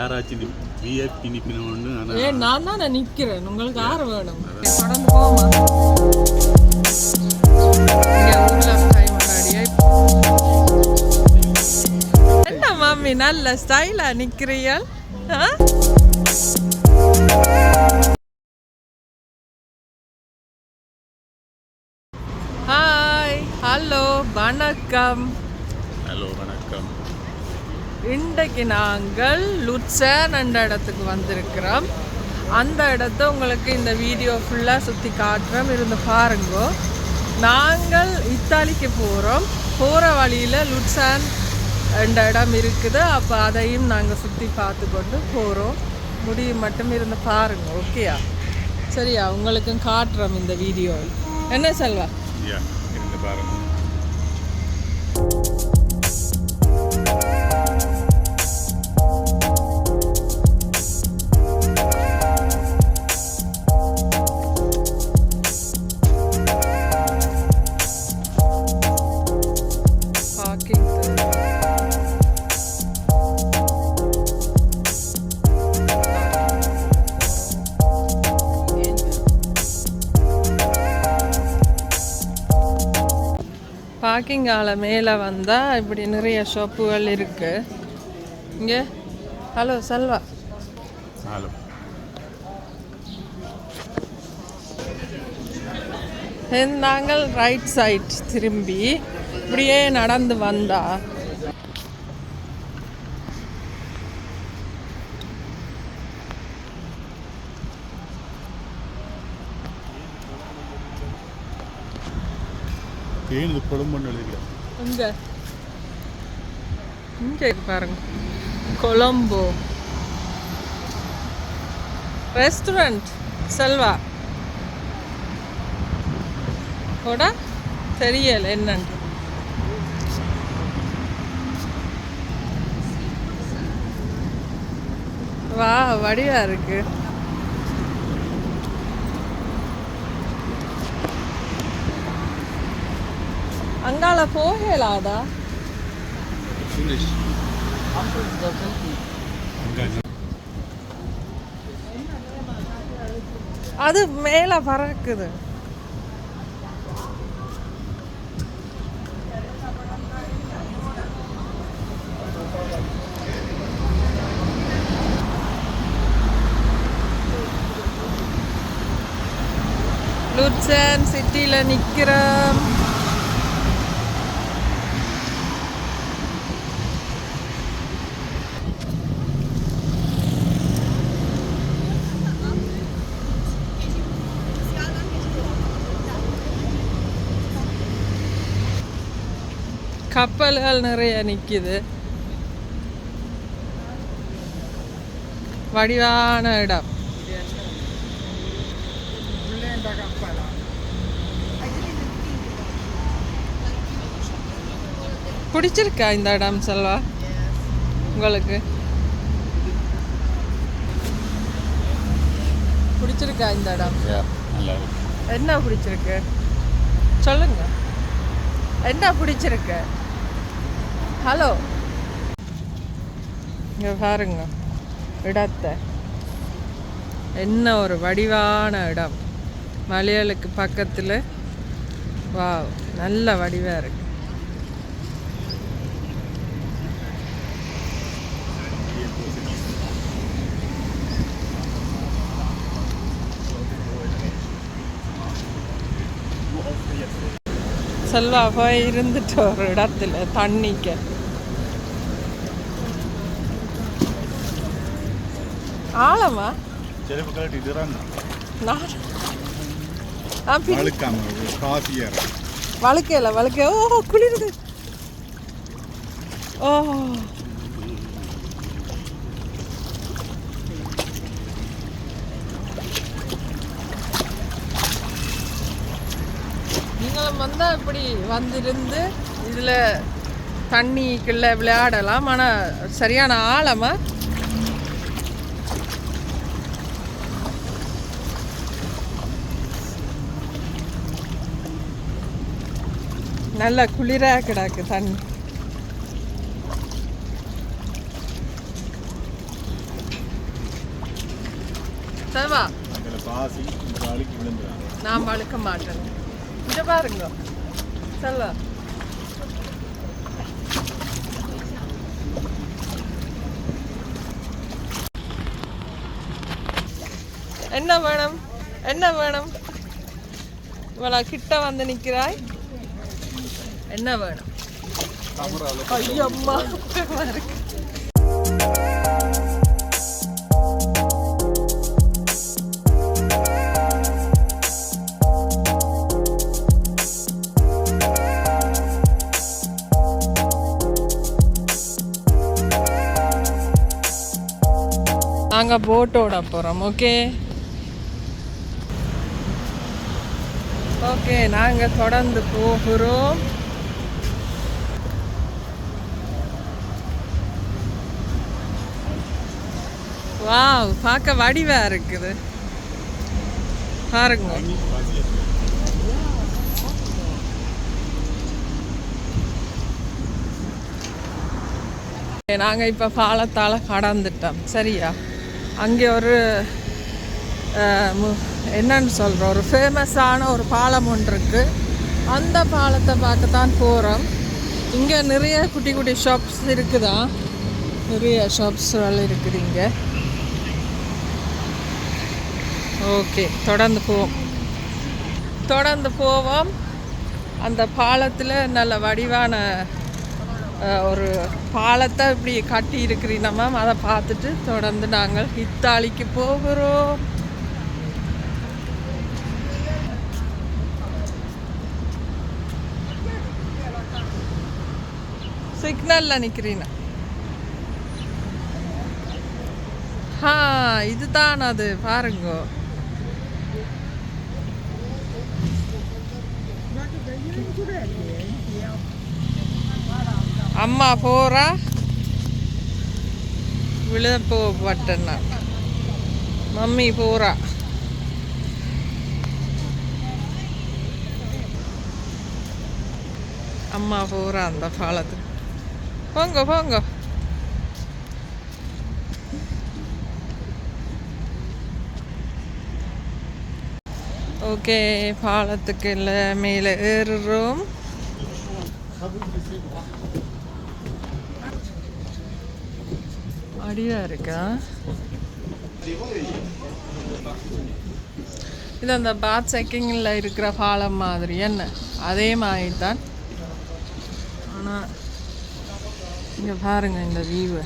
யாராச்சும் விஐபி நிப்பினோன்னு ஆனா ஏ நான் தான் நான் நிக்கிறேன். உங்களுக்கு யார் வேணும். தொடர்ந்து போமா. என்ன மாமி நல்ல ஸ்டைலா ஆ? ஹாய் ஹலோ வணக்கம். ஹலோ வணக்கம். இன்றைக்கு நாங்கள் லுட்சன் என்ற இடத்துக்கு வந்திருக்கிறோம். அந்த இடத்த உங்களுக்கு இந்த வீடியோ ஃபுல்லாக சுற்றி காட்டுறோம். இருந்து பாருங்கோ. நாங்கள் இத்தாலிக்கு போகிறோம் போகிற வழியில் லுட்சான் என்ற இடம் இருக்குது. அப்போ அதையும் நாங்கள் சுற்றி பார்த்து கொண்டு போகிறோம் முடியும் மட்டும் இருந்து பாருங்க. ஓகேயா சரியா? உங்களுக்கும் காட்டுறோம் இந்த வீடியோவில் என்ன செல்வா? இருந்து பாருங்க. பார்க்கிங் ஆல மேலே வந்தால் இப்படி நிறைய ஷாப்புகள் இருக்கு. இங்கே? ஹலோ செல்வா. ஹலோ நாங்கள் ரைட் சைட் திரும்பி இப்படியே நடந்து வந்தா ஏன் இது குழம்புன்னு எழுதிக்கலாம் இங்க இங்க இருக்கு பாருங்க. கொலம்போ ரெஸ்டாரண்ட் செல்வா. கூட தெரியல என்னன்னு. வா வடிவா இருக்குது அங்கால போகலாதா சுரேஷ் அது மேல பறக்குது. லுட்சன் சிட்டியில் நிற்கிறோம் கப்பல்கள் நிறைய நிற்கிது வடிவான இடம். பிடிச்சிருக்கா இந்த இடம் செல்வா? உங்களுக்கு? பிடிச்சிருக்கா இந்த இடம்? என்ன பிடிச்சிருக்கு? சொல்லுங்க. என்ன பிடிச்சிருக்கு? ஹலோ இங்கே பாருங்க. இடத்தை. என்ன ஒரு வடிவான இடம். மலையாளுக்கு பக்கத்தில். வா நல்ல வடிவாக இருக்கு. செல்வா போய் இருந்துட்டு ஒரு இடத்துல தண்ணிக்க. ఆలమా చెరుపు కలర్ ఇది రంగు ஓ குளிருது. நீங்களும் வந்தா இப்படி வந்திருந்து இதில் தண்ணிக்குள்ளே விளையாடலாம் ஆனா சரியான ஆழமாக நல்ல குளிரா கிடக்கு தண்ணி. பாசி விழுந்துறாங்க. நான் வழுக்க மாட்டேன். இங்க பாருங்க. செல்ல என்ன வேணும்? என்ன வேணும்? இவ்வளோ கிட்ட வந்து நிற்கிறாய் என்ன வேணும் ஐயம்மா இருக்கு நாங்கள் போட்டோட போகிறோம் ஓகே ஓகே நாங்கள் தொடர்ந்து போகிறோம் வாவ் பார்க்க வடிவா இருக்குது. பாருங்க. நாங்கள் இப்போ பாலத்தால் கடந்துட்டோம். சரியா? அங்கே ஒரு மு- என்னன்னு சொல்கிறோம் ஒரு ஃபேமஸான ஒரு பாலம் ஒன்று இருக்குது அந்த பாலத்தை பார்க்கத்தான் போகிறோம் இங்கே நிறைய குட்டி குட்டி ஷாப்ஸ் இருக்குதா? நிறைய ஷாப்ஸ்கள் இருக்குது இங்கே. ஓகே தொடர்ந்து போவோம். தொடர்ந்து போவோம். அந்த பாலத்தில் நல்ல வடிவான ஒரு பாலத்தை இப்படி கட்டி இருக்கிறீங்க மேம் அதை பார்த்துட்டு தொடர்ந்து நாங்கள் இத்தாலிக்கு போகிறோம். சிக்னலில் நிற்கிறீங்க ஆ இதுதான் அது. பாருங்க. அம்மா போறா விழுத போப்பட்டேன்னா மம்மி போறா அம்மா போறா அந்த பாலத்துக்கு போங்க போங்க ஓகே பாலத்துக்கு இல்லை மேலே ஏறுறோம். அடியா இருக்கா? இது அந்த பாத் செக்கிங்கில் இருக்கிற பாலம் மாதிரி என்ன? அதே மாதிரி தான் ஆனால் இங்கே பாருங்க இந்த வியூவை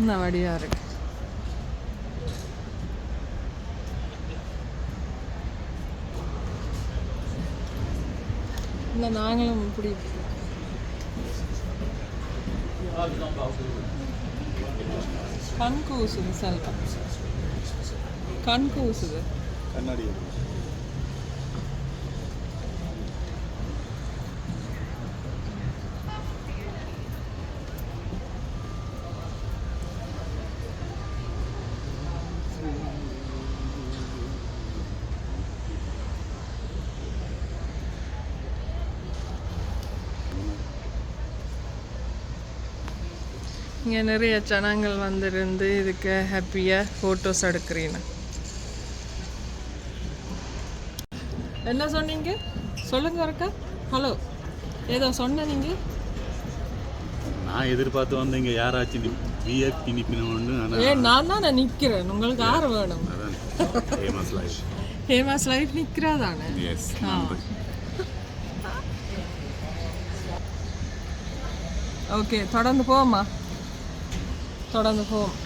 இந்த வடியாக இருக்குது இல்லை நாங்களும் இப்படி கண் கூசுது செல்வம் கண் கூசுது கண்ணாடி. இங்கே நிறைய ஜனங்கள் வந்திருந்து இதுக்கு ஹாப்பியாக ஃபோட்டோஸ் எடுக்கிறீங்க. என்ன சொன்னீங்க? சொல்லுங்க ஒருக்கா ஹலோ ஏதோ சொன்ன நீங்கள் நான் எதிர்பார்த்து வந்து இங்கே யாராச்சும் விஐபி நிற்கணும்னு ஏ நான் தான் நடிக்கிறேன் உங்களுக்கு யார் வேணும். ஃபேமஸ் லைஃப் ஃபேமஸ் லைஃப் நிற்கிறதானே எஸ் ஆ. ஓகே தொடர்ந்து போவோமா தொடர்ந்து போவோம்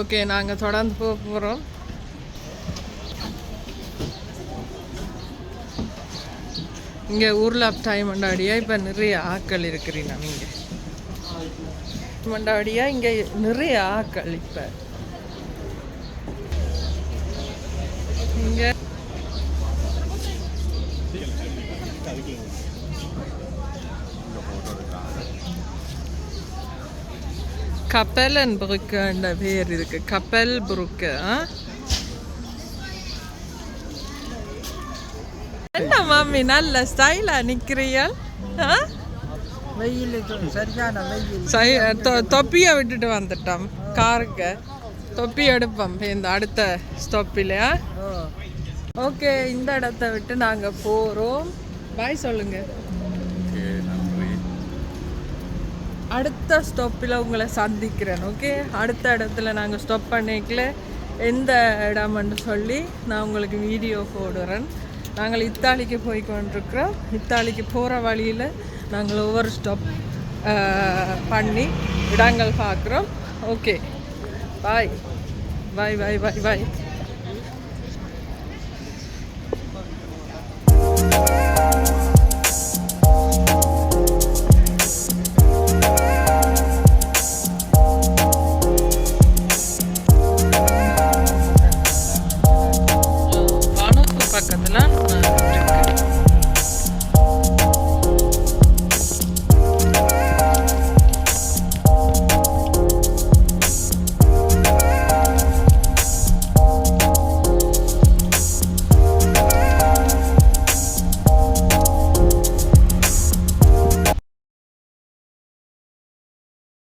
ஓகே நாங்கள் தொடர்ந்து போக போகிறோம் இங்கே ஊரில் டைம் மண்டாடியா இப்போ நிறைய ஆக்கள் இருக்கிறீங்க இங்கே மண்டாடியா இங்கே நிறைய ஆக்கள் இப்போ இங்கே கப்பலன் புருக்குன்ற பேர் இருக்கு கப்பல் புருக்கு என்ன மாமி நல்ல ஸ்டைலா தொ- தொப்பியை விட்டுட்டு வந்துட்டோம். காருக்கு. தொப்பி எடுப்போம். இந்த அடுத்த ஸ்டாப்பிலையா ஓகே இந்த இடத்த விட்டு நாங்கள் போகிறோம் பாய் சொல்லுங்க ஓகே நன்றி அடுத்த ஸ்டாப்பில் உங்களை சந்திக்கிறேன் ஓகே அடுத்த இடத்துல நாங்கள் ஸ்டாப் பண்ணிக்கல. எந்த இடம்னு சொல்லி நான் உங்களுக்கு வீடியோ போடுறேன். நாங்கள் இத்தாலிக்கு போய் கொண்டிருக்கிறோம் இத்தாலிக்கு போகிற வழியில் நாங்கள் ஒவ்வொரு ஸ்டாப் பண்ணி இடங்கள் பார்க்குறோம். Okay bye bye bye bye bye